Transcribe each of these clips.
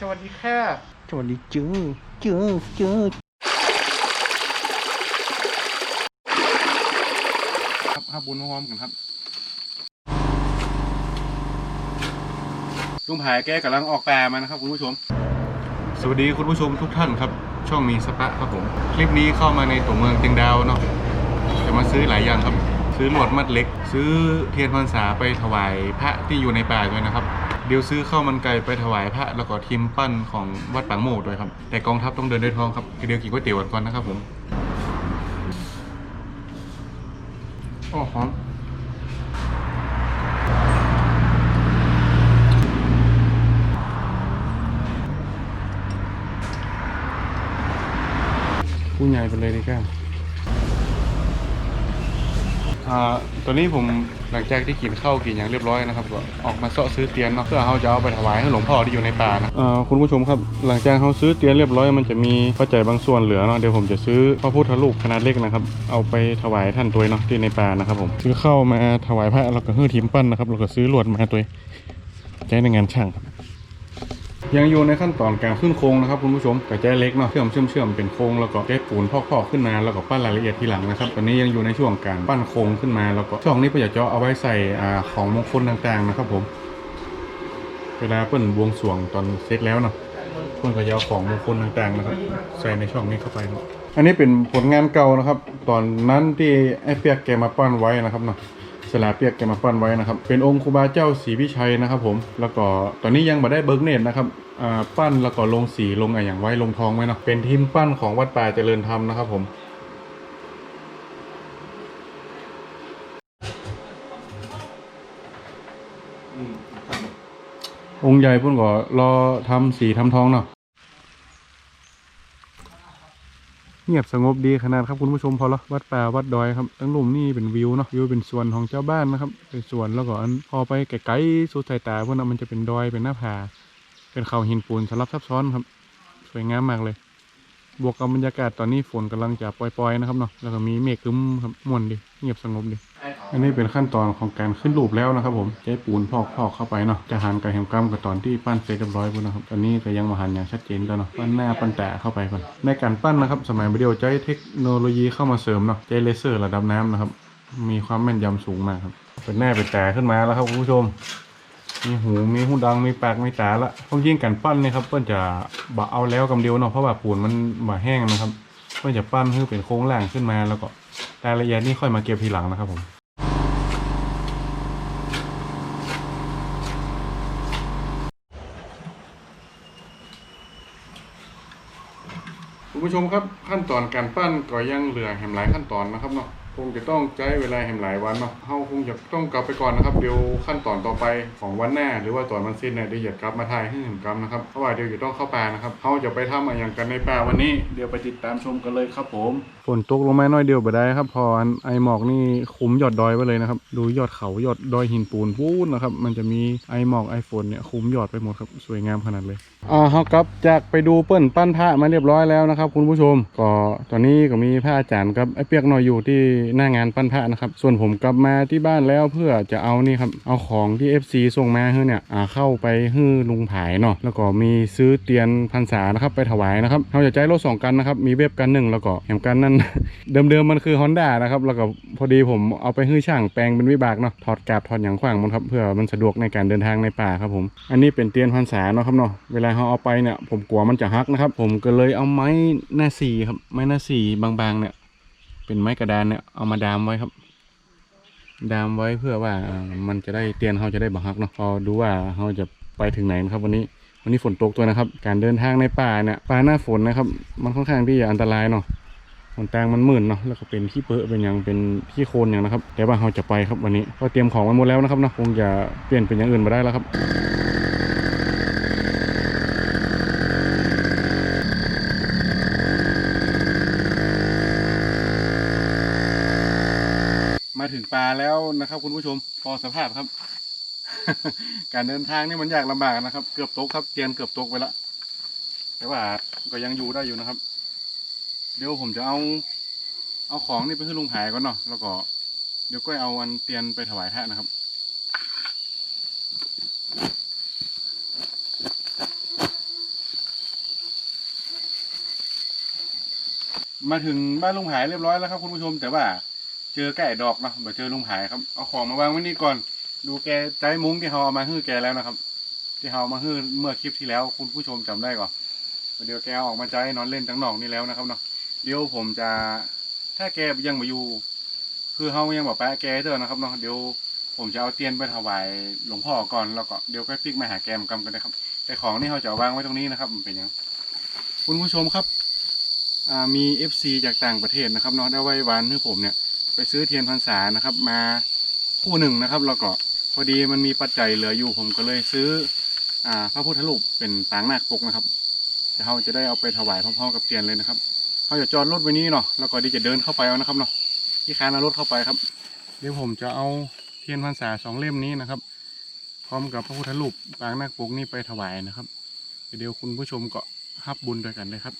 สวัสดีค่ะสวัสดีจื้อจื้อจื้อครับห้าบุญพร้อมกันครับลุงผายแกกำลังออกแปลมานะครับคุณผู้ชม สวัสดีคุณผู้ชมทุกท่านครับ ช่องมีสปะครับผม คลิปนี้เข้ามาในตัวเมืองเชียงดาวเนาะจะมาซื้อหลายอย่างครับ ซื้อหลวดมัดเล็ก ซื้อเทียนพรรษาไปถวายพระที่อยู่ในป่าด้วยนะครับ เดี๋ยวซื้อข้าวมันไก่ไปถวายพระแล้วก็ทีมปั้นของวัดปางโมดด้วยครับ แต่กองทัพต้องเดินด้วยท้องครับเดี๋ยวกินก๋วยเตี๋ยวก่อนนะครับผมโอ้หอมผู้ใหญ่ไปเลยดีกว่าอ่าตอนนี้ผม หลังจากที่กินข้าวกินอย่างเรียบร้อยนะครับก็ออกมาเสาะซื้อเตียนเนาะเพื่อเขาจะเอาไปถวายให้หลวงพ่อที่อยู่ในป่านะอ่าคุณผู้ชมครับ หลังจากเขาซื้อเตียนเรียบร้อยมันจะมีปัจจัยบางส่วนเหลือเนาะเดี๋ยวผมจะซื้อพระพุทธรูปขนาดเล็กนะครับเอาไปถวายท่านตัวเนาะที่ในป่านะครับผมซื้อเข้าวมาถวายพระเราก็ฮื้อทิมปั้นนะครับเราก็ซื้อลวดมาตัวใช้ในงานช่างครับ ยังอยู่ในขั้นตอนการขึ้นโครงนะครับคุณผู้ชมกับแจ้เล็กเนาะเชื่อมเชื่อมเชื่อมเป็นโครงแล้วก็แก้ปูนพอกๆขึ้นมาแล้วก็ปั้นรายละเอียดทีหลังนะครับตอนนี้ยังอยู่ในช่วงการปั้นโครงขึ้นมาแล้วก็ช่วงนี้ประหยัดจะเอาไว้ใส่อ่าของมงคลต่างๆนะครับผมเวลาเปิ้นบวงสรวงตอนเสร็จแล้วเนาะเปิ้นก็จะเอาของมงคลต่างๆนะครับใส่ในช่องนี้เข้าไปเนาะอันนี้เป็นผลงานเก่านะครับ ตอนนั้นที่ไอ้เปียกแกมาปั้นไว้นะครับเนาะ สลาเปียกแกมาปั้นไว้นะครับ เป็นองค์ครูบาเจ้าศรีวิชัยนะครับผม แล้วก็ตอนนี้ยังมาได้เบิร์กเนตนะครับอ่าปั้นแล้วก็ลงสีลงอะไรอย่างไว้ลงทองไว้เนาะ เป็นทีมปั้นของวัดป่าเจริญธรรมนะครับผมองค์ใหญ่พุ่นก็รอทำสีทำทองเนาะ เงียบสงบดีขนาดครับคุณผู้ชมพอละวัดป่าวัดดอยครับตั้งลุมนี่เป็นวิวเนาะวิวเป็นสวนของเจ้าบ้านนะครับเป็นสวนแล้วก็อันพอไปไกลๆสุดสายตาพวกนั้นมันจะเป็นดอยเป็นหน้าผาเป็นเขาหินปูนสลับซับซ้อนครับ สวยงามมากเลย บวกกับบรรยากาศตอนนี้ฝนกำลังจะปล่อยๆนะครับเนาะแล้วก็มีเมฆคึ้มครับม่วนดีเงียบสงบดีอันนี้เป็นขั้นตอนของการขึ้นรูปแล้วนะครับ ผมใช้ปูนพอกพอกเข้าไปเนาะจะหันกับแหมกรรมกับตอนที่ปั้นเสร็จเรียบร้อยพุ่นนะครับตอนนี้ก็ยังมาหันอย่างชัดเจนแล้วเนาะปั้นหน้าปั้นแตาเข้าไปก่อนในการปั้นนะครับ สมัยวิดีโอใช้เทคโนโลยีเข้ามาเสริมเนาะใช้เลเซอร์ระดับน้ำนะครับ มีความแม่นยำสูงมากครับเป็นหน้าเป็นแตาขึ้นมาแล้วครับคุณผู้ชม มีหูมีหูดังมีปากมีตาละพวกยิ่งการปั้นนี่ครับเพื่อนจะบะเอาแล้วกำเดียวเนาะเพราะว่าปูนมันมาแห้งนะครับ เพื่อนจะปั้นให้เป็นโค้งล่างขึ้นมาแล้วก็รายละเอียดนี่ค่อยมาเก็บทีหลังนะครับผมคุณผู้ชมครับขั้นตอนการปั้นก็ยังเหลือแหมหลายขั้นตอนนะครับเนาะ คงจะต้องใช้เวลาแหมหลายวันเนาะเฮาคงจะต้องกลับไปก่อนนะครับ เดี๋ยวขั้นตอนต่อไปของวันหน้า หรือว่าตอนมันสิ้นเนี่ยเดี๋ยวจะกลับมาถ่ายให้เห็นกรรมนะครับ เพราะว่าเดี๋ยวจะต้องเข้าป่านะครับเฮาจะไปทำอะไรอย่างกันในป่าวันนี้ เดี๋ยวไปติดตามชมกันเลยครับผม ฝนตกลงมาน้อยเดียวบ่ได้ครับ พออันไอหมอกนี่คุมยอดดอยไว้เลยนะครับ ดูยอดเขายอดดอยหินปูนพูนนะครับ มันจะมีไอหมอกไอฝนเนี่ยคุมยอดไปหมดครับ สวยงามขนาดเลยอ่าเฮากลับจากไปดูเปิ้นปั้นพระมาเรียบร้อยแล้วนะครับ คุณผู้ชม ก็ตอนนี้ก็มีพระอาจารย์กับไอ้เปียกหน่อยอยู่ที่หน้างานปั้นพระนะครับ ส่วนผมกลับมาที่บ้านแล้วเพื่อจะเอานี่ครับ เอาของที่ FC ส่งมาให้เนี่ยเข้าไปให้ลุงผายเนาะแล้วก็มีซื้อเตียนพรรษานะครับไปถวายนะครับเราจะใช้รถสองกันนะครับมีเว็บกันหนึ่งแล้วก็แหมกันนั่น เดิมๆมันคือ Honda นะครับแล้วก็พอดีผมเอาไปให้ช่างแปลงเป็นวิบากเนาะถอดกาบถอดอย่างขวางมันครับเพื่อมันสะดวกในการเดินทางในป่าครับผมอันนี้เป็นเตียนพรรษาเนาะครับเนาะเวลาเขาเอาไปเนี่ยผมกลัวมันจะหักนะครับผมก็เลยเอาไม้หน้าสีครับไม้หน้าสีบางๆเนี่ย เป็นไม้กระดานเนี่ยเอามาดามไว้ครับ ดามไว้เพื่อว่ามันจะได้เตียนเขาจะได้บังหักเนาะพอดูว่าเขาจะไปถึงไหนนะครับ วันนี้วันนี้ฝนตกตัวนะครับ การเดินทางในป่าเนี่ยป่าหน้าฝนนะครับ มันค่อนข้างที่จะอันตรายเนาะฝนแตงมันมื่นเนาะแล้วก็เป็นขี้เปื้อเป็นอย่างเป็นขี้โคลนอย่างนะครับแต่ว่าเราจะไปครับวันนี้ก็เตรียมของไว้หมดแล้วนะครับเนาะคงจะเปลี่ยนเป็นอย่างอื่นมาได้แล้วครับ ปลาแล้วนะครับ คุณผู้ชมพอสภาพครับ การเดินทางนี่มันยากลำบากนะครับ เกือบตกครับเตียนเกือบตกไปละแต่ว่าก็ยังอยู่ได้อยู่นะครับ เดี๋ยวผมจะเอา เอาของนี่ไปให้ลุงหายก่อนเนาะแล้วก็เดี๋ยวก็เอาอันเตียนไปถวายท่านนะครับมาถึงบ้านลุงหายเรียบร้อยแล้วครับคุณผู้ชมแต่ว่า เจอไก่ดอกเนาะบ่เจอลุงหายครับ เอาของมาวางไว้นี่ก่อน ดูแกใจมุ้งที่เขาเอามาฮื้อแกแล้วนะครับ ที่เขาเอามาฮื้อเมื่อคลิปที่แล้ว คุณผู้ชมจำได้ก่อนเดี๋ยวแกออกมาใจนอนเล่นตั้งนอกนี่แล้วนะครับเนาะ เดี๋ยวผมจะ ถ้าแกยังมาอยู่ คือเขายังบอกไปะแกเถอะนะครับเนาะ เดี๋ยวผมจะเอาเทียนไปถวายหลวงพ่อก่อนแล้วก็เดี๋ยวก็พลิกมาหาแกมกำกันนะครับ แต่ของนี่เขาจะเอาวางไว้ตรงนี้นะครับ มันเป็นยังคุณผู้ชมครับ มี FC จากต่างประเทศนะครับเนาะได้ไว้วานให้ผมเนี่ยไปซื้อเทียนพรรษานะครับ มาคู่หนึ่งนะครับแล้วก็พอดีมันมีปัจจัยเหลืออยู่ผมก็เลยซื้ออาพระพุทธรูปเป็นปางนาคปกนะครับเดี๋ยวเราจะได้เอาไปถวายพร้อมๆกับเทียนเลยนะครับเขาจะจอดรถไว้นี้เนาะแล้วก็ดีจะเดินเข้าไปเอานะครับเนาะที่ค้านเอารถเข้าไปครับเดี๋ยวผมจะเอาเทียนพรรษาสองเล่มนี้นะครับ พร้อมกับพระพุทธรูปปางนาคปกนี้ไปถวายนะครับ เดี๋ยวคุณผู้ชมก็ฮับบุญด้วยกันเลยครับ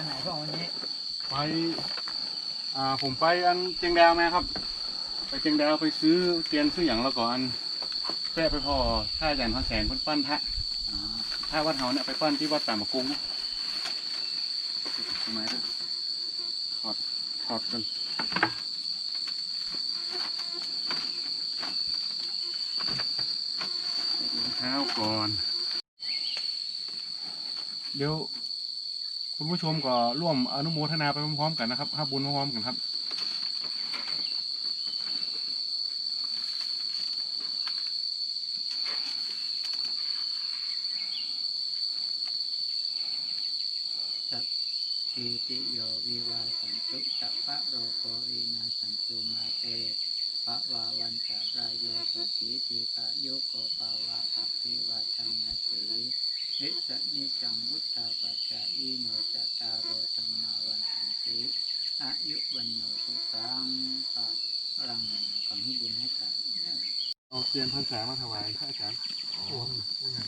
ไปทางไหนพ่อวันนี้ไปอ่าผมไปอันเจียงดาวมาครับ ไปเจียงดาวไปซื้อเตียนซื้ออย่างแล้วก็อันแปะไปพอท่าอาจารย์พันแสนเพิ่นปั้นพระอ่าถ้าวัดเฮาเนี่ยไปปั้นที่วัดป่ามะกุ้งนะทำไมด้วยถอดถอดกันรองเท้าก่อน เดี๋ยว คุณผู้ชมก็ร่วมอนุโมทนาไปพร้อมๆกันนะครับห้าบุญพร้อมๆกันครับทีติโยวิวาสันตุสัพพะโรโกวินาสันตุมาเตปะวาวันจะรายโยสุขีติกะโยโกปาวะอภิวาตันาสี วิสนิจังวุฒาปัจจาอิโนจตารโรธรรมาวันสันติอายุวันโนสุขังปะรังขอให้บุญให้กันเด้อเอาเทียนพรรษามาถวายพระอาจารย์โอ้โหผู้ใหญ่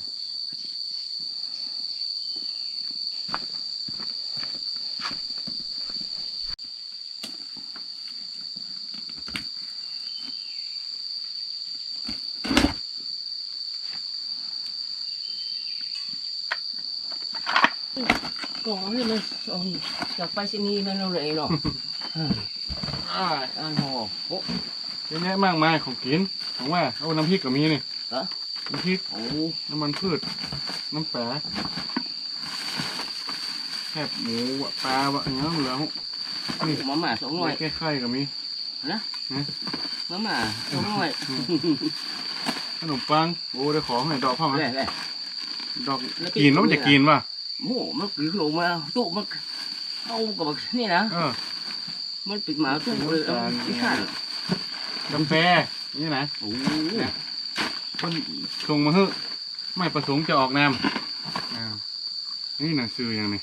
ก็ให้มันส่ง จากไปรษณีย์มันเราเลยเนาะอ่าอันโหโอ้เยอะแยะมากมายของกินผมว่าเอาน้ำพริกก็มีนี่เหรอน้ำพริกโอ้น้ำมันพืช น้ำแปะแคบหมูวะปลาวะอย่างเงี้ยเหลือนี่มาม่าสองหน่วยแค่ไข่ก็มีนะนะมาม่าสองหน่วยขนมปังโอ้ได้ของให้ดอกพ่อไหมแหละแหละดอกแล้วกินแล้วมันจะกินป่ะ โอ้โหมันปิดลงมาตู้มันเข้ากับนี่นะเออมันปิดหมาตู้เลยเอาที่ข้างกาแฟนี่นะโอ้โหคนส่งมาเฮ้ไม่ประสงค์จะออกนามอ่านี่หนังสืออย่างนี้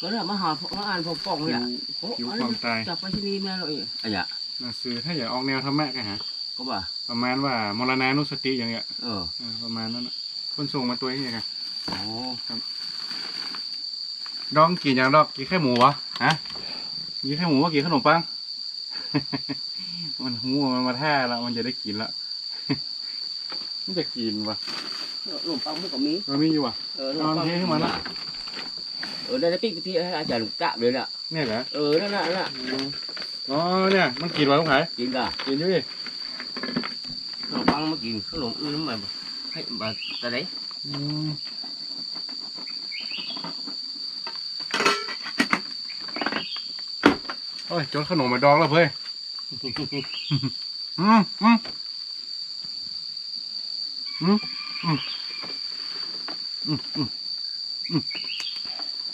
ก็เลยมาหามาอ่านพอป่องเลยอะโอ้หิวอันคนี้วามตายจากไปรษณีย์มาเลยอะอย่าหนังสือถ้าอยากออกแนวธรรมะกันฮะก็ว่าประมาณว่ามรณานุสติอย่างเงี้ยเออเออประมาณนั้นน่ะคนส่งมาตัวนี้ไงโอ้ ดองกินอย่างดอกกินแค่หมูวะฮะกินแค่หมูว่ากินขนมปัง มันหูมันมาแท้แล้วมันจะได้กินละมันจะกินวะหลวงปังมันก็มีมันมีอยู่วะเออหลวงเอาปังเทให้มันละเออได้ได้ปิ๊กที่ให้อาจารย์กะเลยน่ะเนี่ยเหรอเออนั่นน่ะนั่นน่ะอ๋อเนี่ยมันกินวะลูกขายกินกะกินอยู่ดิขนมปังมากินขนมอื่นมาให้มาแต่ไหน อืม โอ้ยจนขนมมาดองแล้วเพื่อนอืมอืมอืมอืมอืมอืม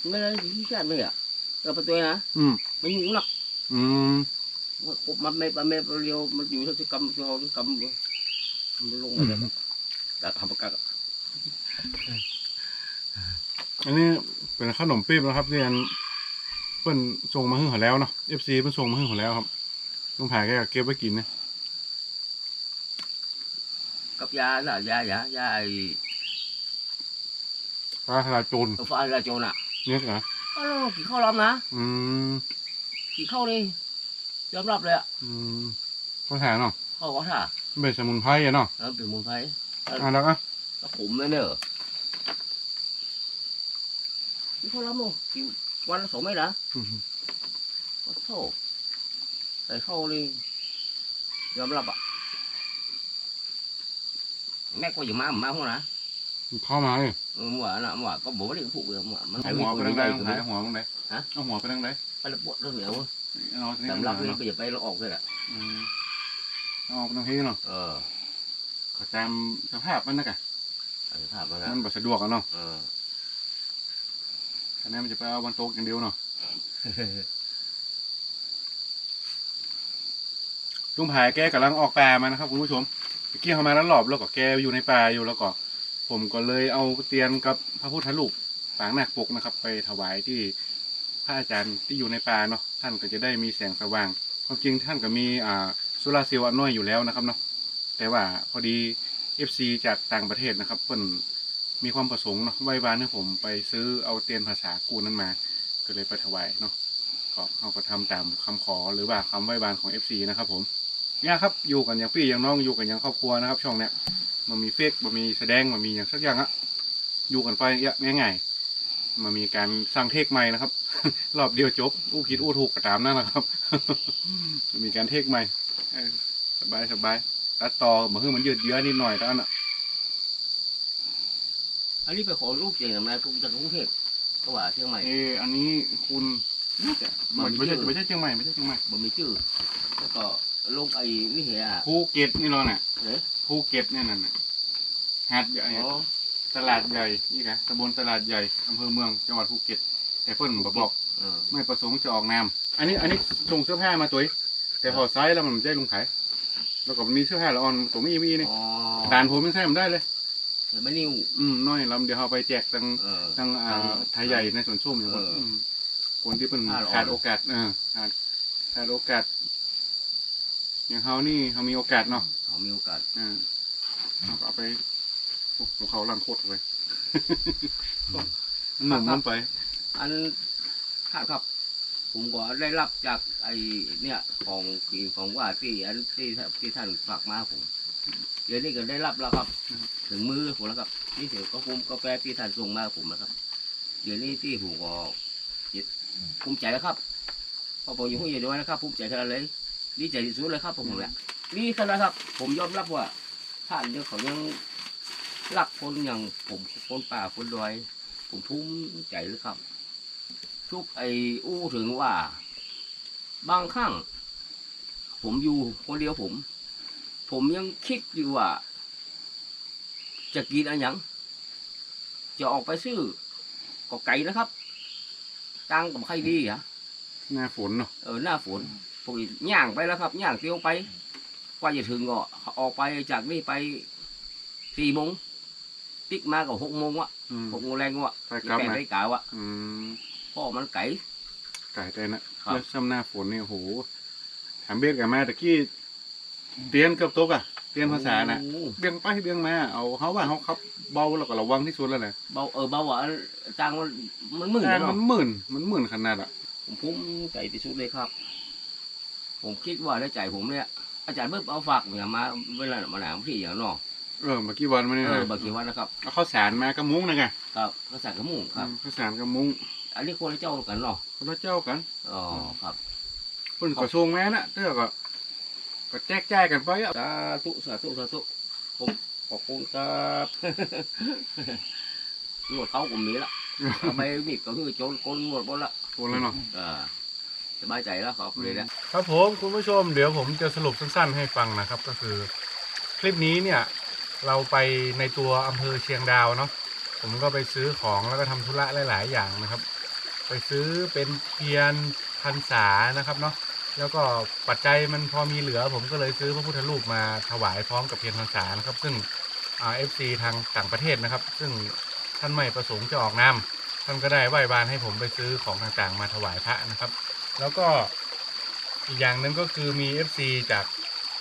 ไม่ได้ที่ชาติไม่อะเราไปตัวนะอืมไม่ยุ่งหรอกอืมมันไม่ไม่เรียวมันอยู่ที่กรรมที่เราที่กรรมมันลงอะไรแบบกัดทำประกันอันนี้เป็นขนมปี๊บนะครับที่อันเพิ่นส่งมาให้เขาแล้วเนาะ FC เพิ่นส่งมาให้เขาแล้วครับลุงผายแกก็เก็บไว้กินนะกับยาน่ะยายายาไอ้ปลาทลายโจรฟ้าราโจน่ะเนี่ยเหรออ๋อกี่ข้าวรับนะอืมกี่ข้าวนี่ยอมรับเลยอะอืมเขาถามเนาะข้าวก็ท่าเป็นสมุนไพรอะเนาะแล้วเป็นมูลไพรอะแล้วอะแล้วผมนั่นเนอะที่เขารับโมกี่ วันละสองเมตรนะอืมก็โทษแต่เข้าเลยยอมรับอะ แม่ก็อย่ามามาหัวนะเข้ามาเลยเออหมัวนะหมัวก็บอกว่าเรื่องผูกเออหมัวมันเอาหัวไปทางใดไปหายหัวตรงไหนฮะเอาหัวไปทางไหนไปแล้วปวดเรื่องเหนียวเอาตรงนี้สำหรับเนาะนี่ก็อย่าไปเราออกเลยอะอืมเอาออกไปทางที่เนาะเออก็ตามสภาพมันนะกะอันนี้ภาพมันนะมันบ่สะดวกอะเนาะเอันนี้มันจะไปเอาบนโต๊ะอย่างเดียวเนาะลุงผายแกกำลังออกป่ามานะครับคุณผู้ชมเมื่อกี้เขามาแล้วหลอบแล้วก็แกอยู่ในป่าอยู่แล้วก็ ผมก็เลยเอาเตียนกับพระพุทธรูปปางนาคปกนะครับ ไปถวายที่พระอาจารย์ที่อยู่ในป่าเนาะท่านก็จะได้มีแสงสว่างความจริงท่านก็มีอ่าโซลาร์เซลล์น้อยอยู่แล้วนะครับเนาะแต่ว่าพอดี FC จากต่างประเทศนะครับเพิ่น มีความประสงค์เนาะไหว้วานให้ผมไปซื้อเอาเตียนภาษากูนั้นมา ก็เลยไปถวายเนาะก็เขาก็ทำตามคำขอหรือว่าคำไหว้วานของ FC นะครับผมเนี่ยครับอยู่กันอย่างพี่อย่างน้องอยู่กันอย่างครอบครัวนะครับ ช่องเนี้ยมันมีเฟกมันมีแสดงมันมีอย่างสักอย่างอะอยู่กันไปง่ายๆมันมีการสร้างเทคใหม่นะครับ รอบเดียวจบ อู้ผิดอู้ถูกก็ตามนั่นแหละครับ มีการเทคใหม่สบายสบายตัดต่อมาคือมันยืดเยื้อนิดหน่อยเท่านั้นอะ อันนี้ไปขอลูกเจงทำไมกูจากกรุงเทพก็ว่าเชียงใหม่ เอออันนี้คุณน่าจะมันมีไม่ใช่ชื่อไม่ใช่เชียงใหม่ไม่ใช่เชียงใหม่บ่มีชื่อ แล้วก็ลงไอ้นี่เหียอะภูเก็ตนี่เราเนี่ยเอ๊ะภูเก็ตเนี่ยนั่นน่ะหาดใหญ่อ๋อตลาดใหญ่นี่ไงตำบลตลาดใหญ่อำเภอเมืองจังหวัดภูเก็ตแต่เพิ่นบอกบอกเออไม่ประสงค์จะออกนามอันนี้อันนี้ส่งเสื้อผ้ามาตัวเองแต่พอไซส์แล้วมันไม่ได้ลงขายแล้วก็มีเสื้อผ้าละออนตัวมีมีนี่อ๋อด่านผมยังใส่มันได้เลยแต่ไม่นิ่ว อืมน้อยลำเดี๋ยวเอาไปแจกตังเออทางอ่าทางไทยใหญ่ในสวนส้มอยู่คนเอออืมคนที่เป็นผ้าละออนขาดโอกาสเออขาดขาดโอกาส อย่างเขานี่เขามีโอกาสเนาะเขามีโอกาสอ่าเราก็เอาไปโอ้ของเขาลังโคตรเลยมันหนุ่มมันไป อันขาดครับ ผมก็ได้รับจากไอ้เนี่ยของกินของว่าที่อันที่ที่ท่านฝากมาผม เดี๋ยวนี้ก็ได้รับแล้วครับ ถึงมือผมแล้วครับ นี่เสียก็ผมกาแฟที่ท่านส่งมาผมนะครับ เดี๋ยวนี้ที่ผมก็ภูมิใจแล้วครับพอผมอยู่ห้องใหญ่ด้วยนะครับภูมิใจขนาดเลยดีใจที่สุดเลยครับผมเนี่ยนี่ขนาดครับ ผมยอมรับว่าท่านเนี่ยเขายังรักคนอย่างผมคนป่าคนดอย ผมภูมิใจเลยครับ ทุกไอ้อู้ถึงว่า บางครั้งผมอยู่คนเดียวผม ผมยังคิดอยู่ว่า จะกินอะไรยัง จะออกไปซื้อก็ไก่นะครับตังกับใครดีอะหน้าฝนเนาะเออหน้าฝนผมย่างไปแล้วครับย่างเตียวไปกว่าจะถึงก็ออกไปจากนี่ไปสี่โมงติ๊กมาก็หกโมงวะอืมหกโมงแรงวะไปกลับแปดนะได้กาวะอืมพ่อมันไก่ไก่แต่นะครับแล้วซ้ำหน้าฝนเนี่ยโหถามเบียดกันมาตะกี้ เตียนเกับตกอะเตียนภาษาน่ะโอ้เบียงไปเบียงมาเอาเขาว่าเขาขับเบาแล้วก็ระวังที่สุดแล้วนะเบาเออเบาหวานจังมันมันมึนแต่เนาะมันหมื่นมันหมื่นขนาดอะผมภูมิใจที่สุดเลยครับ ผมคิดว่าในใจผมเนี่ยอาจารย์เบิ้มเอาฝากเนี่ยมาเวลามาหนาวพี่อย่างเนอกเออเมื่อกี้วันมาเนี่ยเออนะบางทีวันนะครับเอาข้าวสารมากระมุ้งนะไงครับภาษากระมุ่งครับอืมข้าวสารกระมุ้งอันนี้คนละเจ้ากันเนาะคนละเจ้ากันอ๋อครับเพิ่นก็ส่งมานะเด้อก็ ก็แจกจ่ายกันไปอะสาธุสาธุสาธุผมขอบคุณครับนวดเขาผมมีละทำไมมีดก็คือโจนโกนนวดหมดละโคนแล้วเนาะอ่าสบายใจแล้วครับเลยนะครับผมคุณผู้ชมเดี๋ยวผมจะสรุปสั้นๆให้ฟังนะครับ ก็คือ คลิปนี้เนี่ย เราไปในตัวอำเภอเชียงดาวเนาะผมก็ไปซื้อของแล้วก็ทำธุระหลาย ๆ อย่างนะครับ ไปซื้อเป็นเทียนพรรษานะครับเนาะ แล้วก็ปัจจัยมันพอมีเหลือ ผมก็เลยซื้อพระพุทธรูปมาถวายพร้อมกับเทียนพรรษานะครับ ซึ่งเอฟซีทางต่างประเทศนะครับ ซึ่งท่านไม่ประสงค์จะออกนามท่านก็ได้ไหว้วานให้ผมไปซื้อของต่างๆ มาถวายพระนะครับ แล้วก็อีกอย่างหนึ่งก็คือมี FC จาก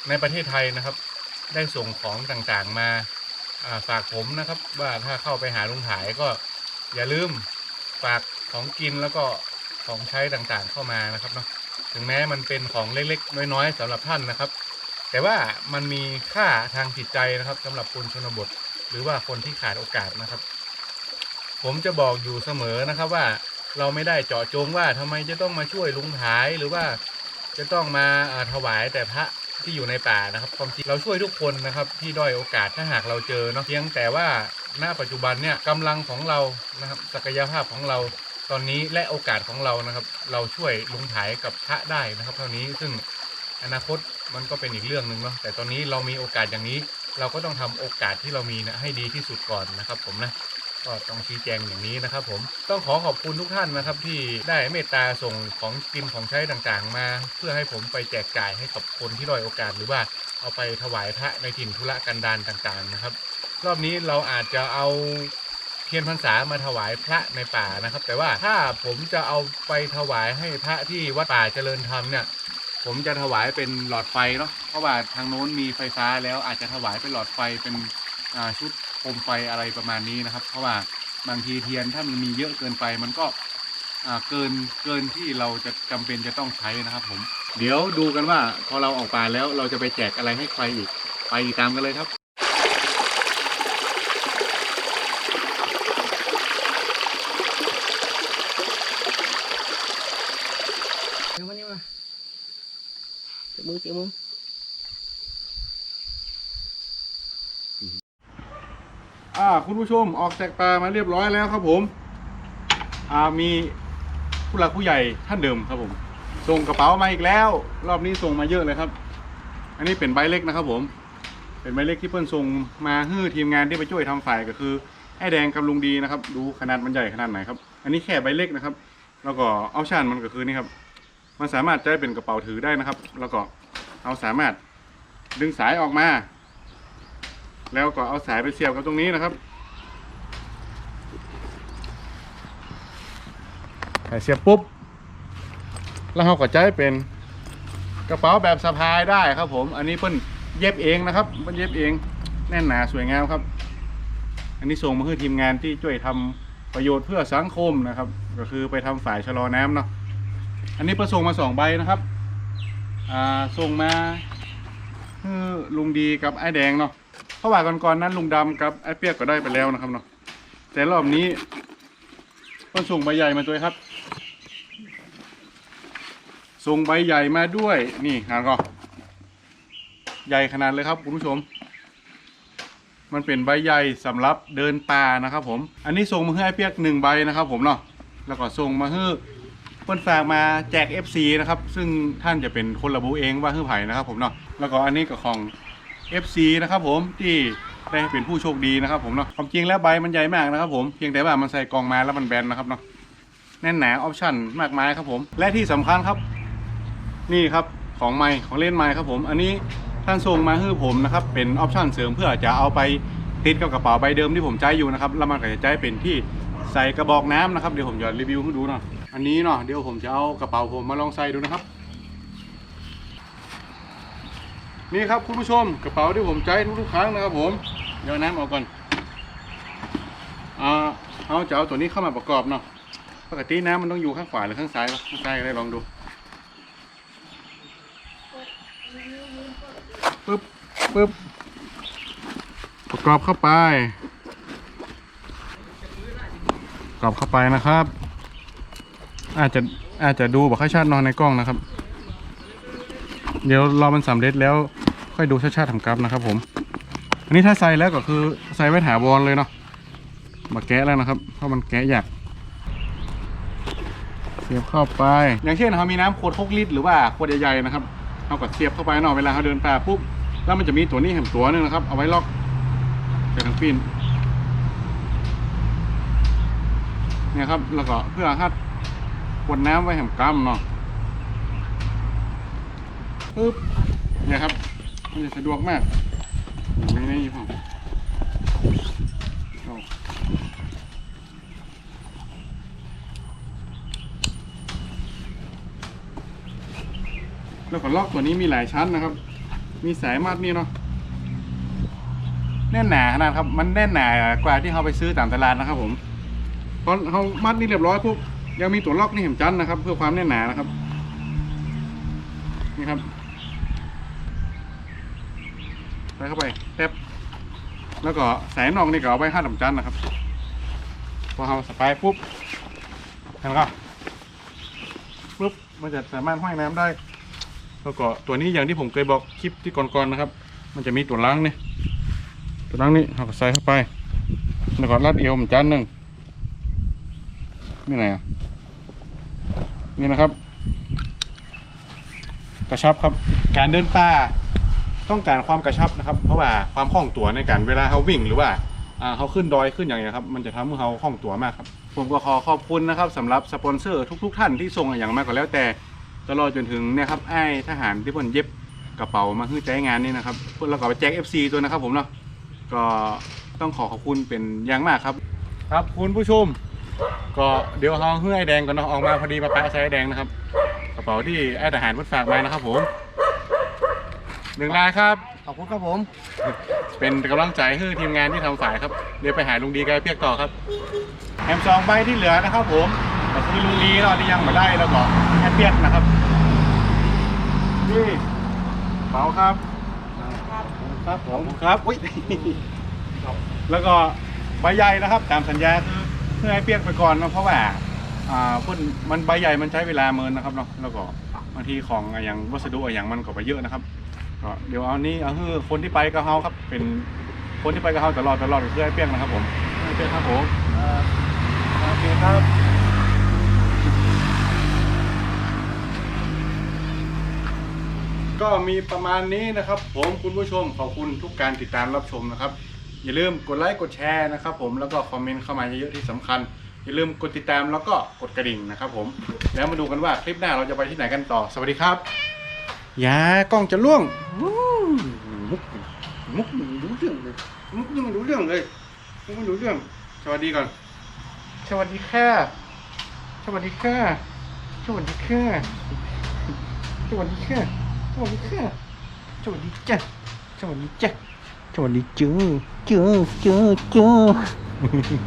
ในประเทศไทยนะครับ ได้ส่งของต่างๆมาฝากผมนะครับ ว่าถ้าเข้าไปหาลุงถายก็อย่าลืมฝากของกินแล้วก็ของใช้ต่างๆเข้ามานะครับเนาะ ถึงแม้มันเป็นของเล็กๆ น้อยๆสำหรับท่านนะครับ แต่ว่ามันมีค่าทางจิตใจนะครับสำหรับคนชนบท หรือว่าคนที่ขาดโอกาสนะครับ ผมจะบอกอยู่เสมอนะครับว่าเราไม่ได้เจาะจงว่าทำไมจะต้องมาช่วยลุงหายหรือว่าจะต้องมาอ่าถวายแต่พระที่อยู่ในป่านะครับความจริงเราช่วยทุกคนนะครับที่ด้อยโอกาสถ้าหากเราเจอเนาะเพียงแต่ว่าณปัจจุบันเนี่ยกำลังของเรานะครับศักยภาพของเรา ตอนนี้และโอกาสของเรานะครับ เราช่วยลุงหายกับพระได้นะครับ เท่านี้ซึ่งอนาคตมันก็เป็นอีกเรื่องหนึ่งเนาะแต่ตอนนี้เรามีโอกาสอย่างนี้ เราก็ต้องทำโอกาสที่เรามีนะให้ดีที่สุดก่อนนะครับ ผมนะก็ต้องชี้แจงอย่างนี้นะครับ ผมต้องขอขอบคุณทุกท่านนะครับ ที่ได้เมตตาส่งของกินของใช้ต่างๆ มา เพื่อให้ผมไปแจกจ่ายให้กับคนที่ด้อยโอกาสหรือว่าเอาไปถวายพระในถิ่นธุระกันดารต่างๆนะครับ รอบนี้เราอาจจะเอา เทียนพรรษามาถวายพระในป่านะครับ แต่ว่าถ้าผมจะเอาไปถวายให้พระที่วัดป่าเจริญธรรมเนี่ยผมจะถวายเป็นหลอดไฟเนาะเพราะว่าทางโน้นมีไฟฟ้าแล้วอาจจะถวายเป็นหลอดไฟเป็นชุดโคมไฟอะไรประมาณนี้นะครับ เพราะว่าบางทีเทียนถ้ามันมีเยอะเกินไปมันก็เกินเกินที่เราจะจำเป็นจะต้องใช้นะครับ ผม เดี๋ยวดูกันว่าพอเราออกป่าแล้วเราจะไปแจกอะไรให้ใครอีกไปติดตามกันเลยครับ เดี๋ยวมานี่มาเจ็บ มือเจ็บมืออ่าคุณผู้ชมออกจากป่ามาเรียบร้อยแล้วครับผม อ่ามีผู้หลักผู้ใหญ่ท่านเดิมครับผม ส่งกระเป๋ามาอีกแล้ว รอบนี้ส่งมาเยอะเลยครับ อันนี้เป็นใบเล็กนะครับผม เป็นใบเล็กที่เพิ่นส่งมาให้อทีมงานที่ไปช่วยทำฝ่ายก็คือไอ้แดงกับลุงดีนะครับ ดูขนาดมันใหญ่ขนาดไหนครับ อันนี้แค่ใบเล็กนะครับ แล้วก็ออปชั่นมันก็คือนี่ครับ มันสามารถใช้เป็นกระเป๋าถือได้นะครับ แล้วก็เอาสามารถดึงสายออกมา แล้วก็เอาสายไปเสียบกับตรงนี้นะครับเสียบปุ๊บ แล้วเราก็ใช้เป็นกระเป๋าแบบสะพายได้ครับ ผม อันนี้เพิ่นเย็บเองนะครับเพิ่นเย็บเองแน่นหนาสวยงามครับ อันนี้ส่งมาให้ทีมงานที่ช่วยทำประโยชน์เพื่อสังคมนะครับ ก็คือไปทำฝ่ายชะลอน้ำเนาะ อันนี้ประส่งมาสองใบนะครับ อ่าส่งมาคือลุงดีกับไอ้แดงเนาะเพราะว่าก่อนๆนั้นลุงดำกับไอ้เปียกก็ได้ไปแล้วนะครับเนาะแต่รอบนี้เพิ่นส่งใบใหญ่มาด้วยครับ ส่งใบใหญ่มาด้วยนี่งานก็ใหญ่ขนาดเลยครับคุณผู้ชม มันเป็นใบใหญ่สำหรับเดินป่านะครับ ผม อันนี้ส่งมาให้ไอ้เปียกหนึ่งใบนะครับ ผมเนาะแล้วก็ส่งมาให้ เพิ่นฝากมาแจก FC นะครับ ซึ่งท่านจะเป็นคนระบุเองว่าฮือไผ่นะครับ ผมเนาะแล้วก็อันนี้ก็ของ FC นะครับผมที่ได้เป็นผู้โชคดีนะครับ ผมเนาะความจริงแล้วใบมันใหญ่มากนะครับ ผมเพียงแต่ว่ามันใส่กล่องมาแล้วมันแบนนะครับเนาะแน่นหนาออปชั่นมากมายครับผม และที่สำคัญครับ นี่ครับของไม้ของเล่นไม้ครับผม อันนี้ท่านส่งมาให้ผมนะครับ เป็นออปชั่นเสริมเพื่อจะเอาไปติดกับกระเป๋าใบเดิมที่ผมใช้อยู่นะครับแล้วมันก็จะใช้เป็นที่ใส่กระบอกน้ำนะครับเดี๋ยวผมจะรีวิวให้ดูหน่อย อันนี้เนาะเดี๋ยวผมจะเอากระเป๋าผมมาลองใส่ดูนะครับ นี่ครับคุณผู้ชมกระเป๋าที่ผมใช้ทุกๆครั้งนะครับผมเดี๋ยวเอาน้ำออกก่อนอ่าเอาจะเอาตัวนี้เข้ามาประกอบเนาะปกติน้ำมันต้องอยู่ข้างขวาหรือข้างซ้ายวะข้างซ้ายก็ได้ลองดูปึ๊บปึ๊บประกอบเข้าไปประกอบเข้าไปนะครับ อาจจะอาจจะดูแบบค่อยชัดนอนในกล้องนะครับ เดี๋ยวรอมันสำเร็จแล้วค่อยดูชัดๆทำกราฟนะครับ ผม อันนี้ถ้าใส่แล้วก็คือใส่ไว้ถาวรเลยเนาะมาแกะแล้วนะครับ เพราะมันแกะยากเสียบเข้าไป อย่างเช่นเรามีน้ำขวด6ลิตรหรือว่าขวดใหญ่ๆนะครับเอาก็เสียบเข้าไปเนาะเวลาเขาเดินป่าปุ๊บแล้วมันจะมีตัวนี้แหมตัวหนึงนะครับ เอาไว้ล็อกจากทางปีนเนี่ยครับแล้วก็เพื่อหัด กดน้ำไว้แหมกำเนาะปึ๊บเนี่ยครับ มันจะสะดวกมากไม่ได้ยี่ห้อแล้วก็ล็อกตัวนี้มีหลายชั้นนะครับ มีสายมัดนี่เนาะแน่นหนาขนาดครับ มันแน่นหนากว่าที่เขาไปซื้อตามตลาดนะครับผม พอเขามัดนี่เรียบร้อยปุ๊บ ยังมีตัวล็อกนี่เห็นจันนะครับ เพื่อความแน่นหนานะครับ นี่ครับใส่เข้าไปแป๊บแล้วก็สายนอกนี่ก็เอาไว้ห้าดำจันนะครับ พอเราสไปร์ปุ๊บเห็นไหมครับปุ๊บมันจะสามารถห้อยน้ำได้ แล้วก็ตัวนี้อย่างที่ผมเคยบอกคลิปที่ก่อนๆนะครับ มันจะมีตัวล้างนี่ตัวล้างนี่เราก็ใส่เข้าไปแล้วก็รัดเอวมันจานหนึ่งนี่ไหนอะ นี่นะครับ กระชับครับ การเดินป่าต้องการความกระชับนะครับ เพราะว่าความคล่องตัวในการเวลาเขาวิ่งหรือว่าอ่าเขาขึ้นดอยขึ้นอย่างเงี้ยครับ มันจะทำให้เขาคล่องตัวมากครับ ผมก็ขอขอบคุณนะครับสำหรับสปอนเซอร์ทุก ๆ ท่านที่ส่งอย่างมากก็แล้วแต่ตลอดจนถึงเนี่ยครับไอ้ทหารที่เพิ่นเย็บกระเป๋ามาให้ใจงานนี่นะครับเพื่อเราก็ไปแจ็ค FC ตัวนะครับผมเนาะก็ต้องขอขอบคุณเป็นอย่างมากครับ ครับคุณผู้ชม ก็เดี๋ยวเขาให้ไอ้แดงก่อนเนาะออกมาพอดีมาแปะใส่ไอ้แดงนะครับ กระเป๋าที่ไอ้ทหารมันฝากมานะครับผมหนึ่งลายครับ ขอบคุณครับผม เป็นกำลังใจให้ทีมงานที่ทำฝ่ายครับ เดี๋ยวไปหาลุงดีไกลเพียกต่อครับแฮมสองใบที่เหลือนะครับผมก็คือลุงดีเราที่ยังมาได้แล้วก็แอดเปียกนะครับนี่เป๋าครับ ครับผมครับอุ้ยแล้วก็ใบใหญ่นะครับ ตามสัญญาคือเพื่อให้เปียกไปก่อนเนาะเพราะว่าอ่าเพิ่นมันใบใหญ่มันใช้เวลาเมินนะครับเนาะแล้วก็บางทีของอะอย่างวัสดุอะอย่างมันก็ไปเยอะนะครับก็เดี๋ยวเอานี้เอาคือคนที่ไปกับเฮาครับ เป็นคนที่ไปกับเฮาตลอดตลอดก็คือไอ้เปี้ยงนะครับผมไอ้เปี้ยงครับผมโอเคครับก็มีประมาณนี้นะครับ ผมคุณผู้ชมขอบคุณทุกการติดตามรับชมนะครับ อย่าลืมกดไลค์กดแชร์นะครับผมแล้วก็คอมเมนต์เข้ามาเยอะๆที่สำคัญ อย่าลืมกดติดตามแล้วก็กดกระดิ่งนะครับผมแล้วมาดูกันว่าคลิปหน้าเราจะไปที่ไหนกันต่อ สวัสดีครับอย่ากล้องจะล่วงมุกมุกมันรู้เรื่องเลยมุกนี่มันรู้เรื่องเลยมุกมันรู้เรื่อง สวัสดีก่อน สวัสดีค่ะ สวัสดีค่ะ สวัสดีค่ะ สวัสดีค่ะ สวัสดีค่ะ สวัสดีจ้ะสวัสดีจ้ะสวัสดีจึง จึงจึงจึง